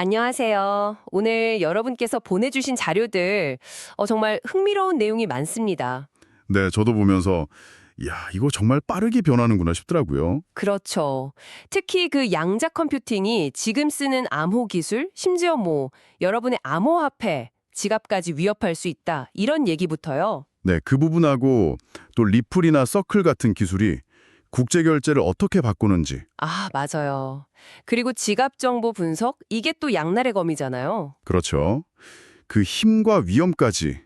안녕하세요. 오늘 여러분께서 보내주신 자료들 어, 정말 흥미로운 내용이 많습니다. 네, 저도 보면서 야, 이거 정말 빠르게 변하는구나 싶더라고요. 그렇죠. 특히 그 양자 컴퓨팅이 지금 쓰는 암호 기술, 심지어 뭐 여러분의 암호화폐, 지갑까지 위협할 수 있다. 이런 얘기부터요. 네, 그 부분하고 또 리플이나 서클 같은 기술이 국제 결제를 어떻게 바꾸는지. 아, 맞아요. 그리고 지갑 정보 분석, 이게 또 양날의 검이잖아요. 그렇죠. 그 힘과 위험까지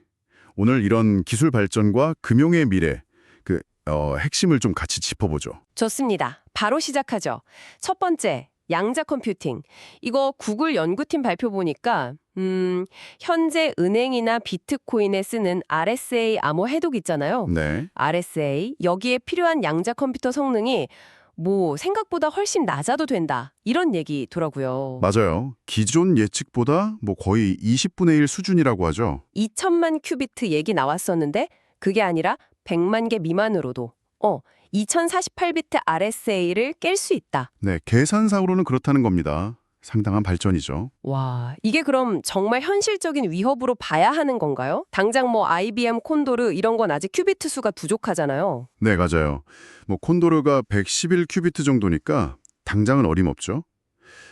오늘 이런 기술 발전과 금융의 미래 그 어, 핵심을 좀 같이 짚어보죠. 좋습니다. 바로 시작하죠. 첫 번째, 양자 컴퓨팅. 이거 구글 연구팀 발표 보니까 음, 현재 은행이나 비트코인에 쓰는 RSA 암호 해독 있잖아요. 네. RSA 여기에 필요한 양자 컴퓨터 성능이 뭐 생각보다 훨씬 낮아도 된다. 이런 얘기더라고요. 맞아요. 기존 예측보다 뭐 거의 20분의 1 수준이라고 하죠. 2천만 큐비트 얘기 나왔었는데 그게 아니라 100만 개 미만으로도 어, 2048비트 RSA를 깰 수 있다. 네, 계산상으로는 그렇다는 겁니다. 상당한 발전이죠. 와, 이게 그럼 정말 현실적인 위협으로 봐야 하는 건가요? 당장 뭐 IBM 콘도르 이런 건 아직 큐비트 수가 부족하잖아요. 네, 맞아요. 뭐 콘도르가 111 큐비트 정도니까 당장은 어림없죠.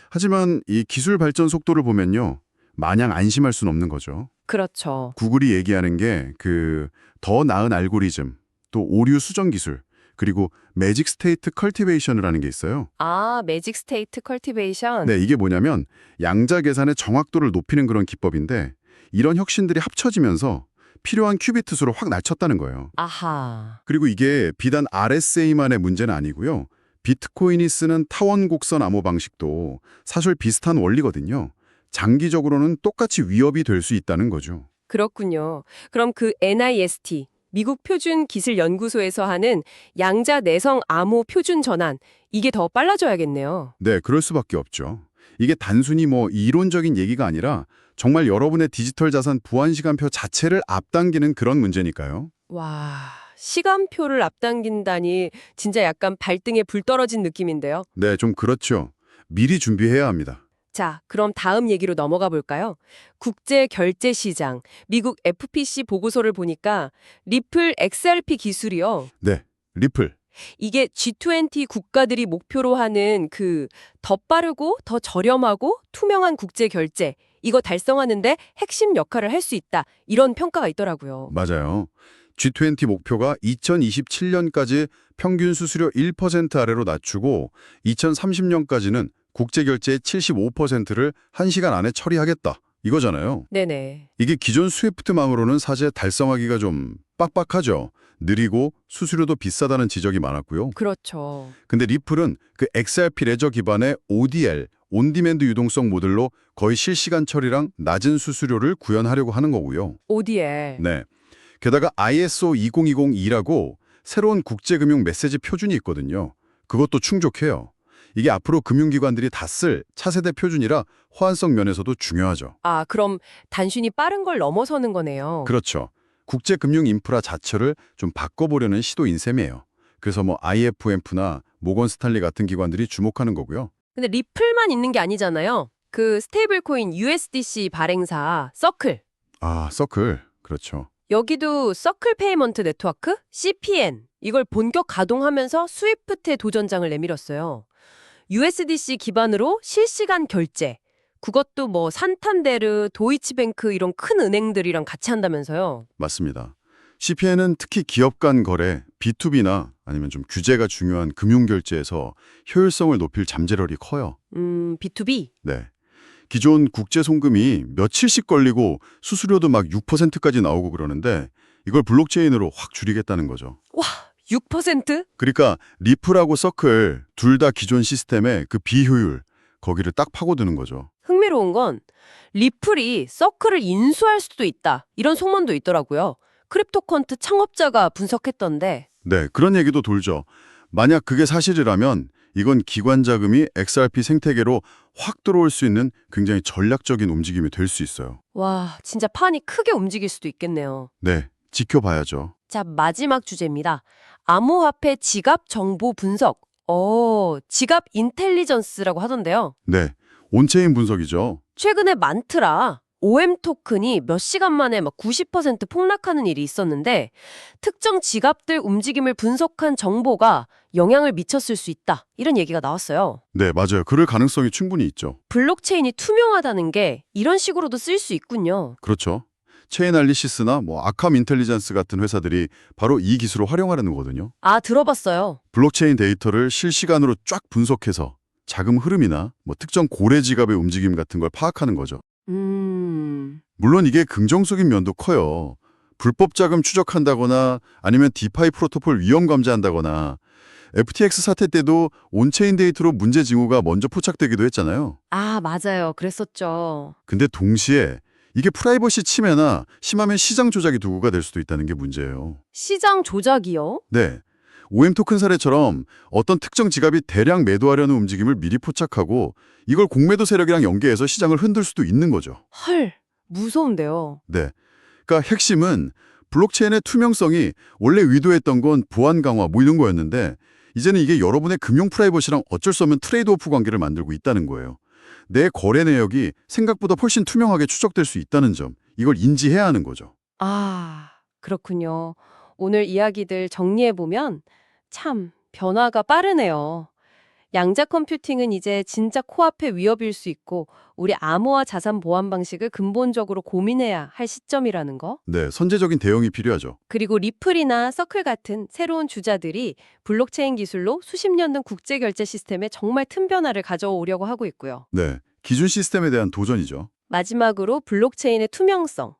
하지만 이 기술 발전 속도를 보면요. 마냥 안심할 수는 없는 거죠. 그렇죠. 구글이 얘기하는 게 그 더 나은 알고리즘, 또 오류 수정 기술, 그리고 매직 스테이트 컬티베이션을 하는 게 있어요. 아, 매직 스테이트 컬티베이션. 네, 이게 뭐냐면 양자 계산의 정확도를 높이는 그런 기법인데 이런 혁신들이 합쳐지면서 필요한 큐비트 수를 확 낮췄다는 거예요. 아하. 그리고 이게 비단 RSA만의 문제는 아니고요. 비트코인이 쓰는 타원 곡선 암호 방식도 사실 비슷한 원리거든요. 장기적으로는 똑같이 위협이 될 수 있다는 거죠. 그렇군요. 그럼 그 NIST 미국 표준 기술 연구소에서 하는 양자 내성 암호 표준 전환 이게 더 빨라져야겠네요. 네, 그럴 수밖에 없죠. 이게 단순히 뭐 이론적인 얘기가 아니라 정말 여러분의 디지털 자산 보안 시간표 자체를 앞당기는 그런 문제니까요. 와, 시간표를 앞당긴다니 진짜 약간 발등에 불 떨어진 느낌인데요. 네, 좀 그렇죠. 미리 준비해야 합니다. 자, 그럼 다음 얘기로 넘어가 볼까요? 국제 결제 시장, 미국 FPC 보고서를 보니까 리플 XRP 기술이요. 네, 리플. 이게 G20 국가들이 목표로 하는 그 더 빠르고 더 저렴하고 투명한 국제 결제 이거 달성하는데 핵심 역할을 할 수 있다. 이런 평가가 있더라고요. 맞아요. G20 목표가 2027년까지 평균 수수료 1% 아래로 낮추고 2030년까지는 국제 결제의 75%를 1시간 안에 처리하겠다. 이거잖아요. 네네. 이게 기존 스위프트망으로는 사실 달성하기가 좀 빡빡하죠. 느리고 수수료도 비싸다는 지적이 많았고요. 그렇죠. 근데 리플은 그 XRP 레저 기반의 ODL, 온디맨드 유동성 모델로 거의 실시간 처리랑 낮은 수수료를 구현하려고 하는 거고요. ODL. 네. 게다가 ISO 202라고 새로운 국제금융 메시지 표준이 있거든요. 그것도 충족해요. 이게 앞으로 금융기관들이 다 쓸 차세대 표준이라 호환성 면에서도 중요하죠. 아, 그럼 단순히 빠른 걸 넘어서는 거네요. 그렇죠. 국제 금융 인프라 자체를 좀 바꿔보려는 시도인 셈이에요. 그래서 뭐 IFMF나 모건 스탄리 같은 기관들이 주목하는 거고요. 근데 리플만 있는 게 아니잖아요. 그 스테이블 코인 USDC 발행사 서클. 아, 서클. 그렇죠. 여기도 서클 페이먼트 네트워크 CPN 이걸 본격 가동하면서 스위프트의 도전장을 내밀었어요. USDC 기반으로 실시간 결제. 그것도 뭐 산탄데르, 도이치뱅크 이런 큰 은행들이랑 같이 한다면서요. 맞습니다. CPN은 특히 기업 간 거래, B2B나 아니면 좀 규제가 중요한 금융 결제에서 효율성을 높일 잠재력이 커요. 음, B2B. 네. 기존 국제 송금이 며칠씩 걸리고 수수료도 막 6%까지 나오고 그러는데 이걸 블록체인으로 확 줄이겠다는 거죠. 와, 6%? 그러니까 리플하고 서클 둘 다 기존 시스템의 그 비효율 거기를 딱 파고드는 거죠. 흥미로운 건 리플이 서클을 인수할 수도 있다. 이런 소문도 있더라고요. 크립토컨트 창업자가 분석했던데 네, 그런 얘기도 돌죠. 만약 그게 사실이라면 이건 기관 자금이 XRP 생태계로 확 들어올 수 있는 굉장히 전략적인 움직임이 될 수 있어요. 와, 진짜 판이 크게 움직일 수도 있겠네요. 네, 지켜봐야죠. 자, 마지막 주제입니다. 암호화폐 지갑 정보 분석. 어, 지갑 인텔리전스라고 하던데요. 네, 온체인 분석이죠. 최근에 많더라. OM 토큰이 몇 시간 만에 막 90% 폭락하는 일이 있었는데 특정 지갑들 움직임을 분석한 정보가 영향을 미쳤을 수 있다. 이런 얘기가 나왔어요. 네, 맞아요. 그럴 가능성이 충분히 있죠. 블록체인이 투명하다는 게 이런 식으로도 쓸 수 있군요. 그렇죠. 체인알리시스나 뭐 아캄 인텔리전스 같은 회사들이 바로 이 기술을 활용하려는 거거든요. 아, 들어봤어요. 블록체인 데이터를 실시간으로 쫙 분석해서 자금 흐름이나 뭐 특정 고래 지갑의 움직임 같은 걸 파악하는 거죠. 음. 물론 이게 긍정적인 면도 커요. 불법 자금 추적한다거나 아니면 디파이 프로토콜 위험 감지한다거나 FTX 사태 때도 온체인 데이터로 문제 징후가 먼저 포착되기도 했잖아요. 아, 맞아요. 그랬었죠. 근데 동시에 이게 프라이버시 침해나 심하면 시장 조작이 도구가 될 수도 있다는 게 문제예요. 시장 조작이요? 네. OM 토큰 사례처럼 어떤 특정 지갑이 대량 매도하려는 움직임을 미리 포착하고 이걸 공매도 세력이랑 연계해서 시장을 흔들 수도 있는 거죠. 헐, 무서운데요. 네. 그러니까 핵심은 블록체인의 투명성이 원래 의도했던 건 보안 강화 뭐 이런 거였는데 이제는 이게 여러분의 금융 프라이버시랑 어쩔 수 없는 트레이드 오프 관계를 만들고 있다는 거예요. 내 거래 내역이 생각보다 훨씬 투명하게 추적될 수 있다는 점, 이걸 인지해야 하는 거죠. 아, 그렇군요. 오늘 이야기들 정리해보면 참 변화가 빠르네요. 양자 컴퓨팅은 이제 진짜 코앞의 위협일 수 있고 우리 암호화 자산 보안 방식을 근본적으로 고민해야 할 시점이라는 거. 네, 선제적인 대응이 필요하죠. 그리고 리플이나 서클 같은 새로운 주자들이 블록체인 기술로 수십 년 된 국제 결제 시스템에 정말 큰 변화를 가져오려고 하고 있고요. 네, 기준 시스템에 대한 도전이죠. 마지막으로 블록체인의 투명성.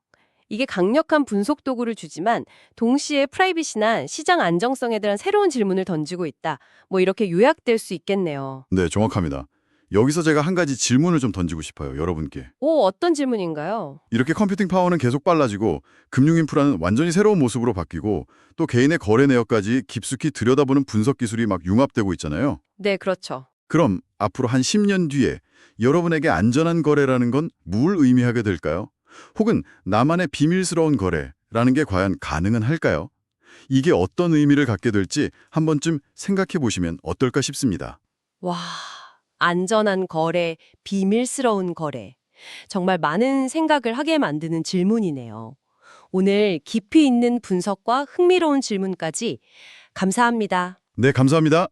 이게 강력한 분석 도구를 주지만 동시에 프라이빗이나 시장 안정성에 대한 새로운 질문을 던지고 있다. 뭐 이렇게 요약될 수 있겠네요. 네, 정확합니다. 여기서 제가 한 가지 질문을 좀 던지고 싶어요, 여러분께. 오, 어떤 질문인가요? 이렇게 컴퓨팅 파워는 계속 빨라지고 금융 인프라는 완전히 새로운 모습으로 바뀌고 또 개인의 거래 내역까지 깊숙이 들여다보는 분석 기술이 막 융합되고 있잖아요. 네, 그렇죠. 그럼 앞으로 한 10년 뒤에 여러분에게 안전한 거래라는 건 뭘 의미하게 될까요? 혹은 나만의 비밀스러운 거래라는 게 과연 가능은 할까요? 이게 어떤 의미를 갖게 될지 한 번쯤 생각해 보시면 어떨까 싶습니다. 와, 안전한 거래, 비밀스러운 거래. 정말 많은 생각을 하게 만드는 질문이네요. 오늘 깊이 있는 분석과 흥미로운 질문까지 감사합니다. 네, 감사합니다.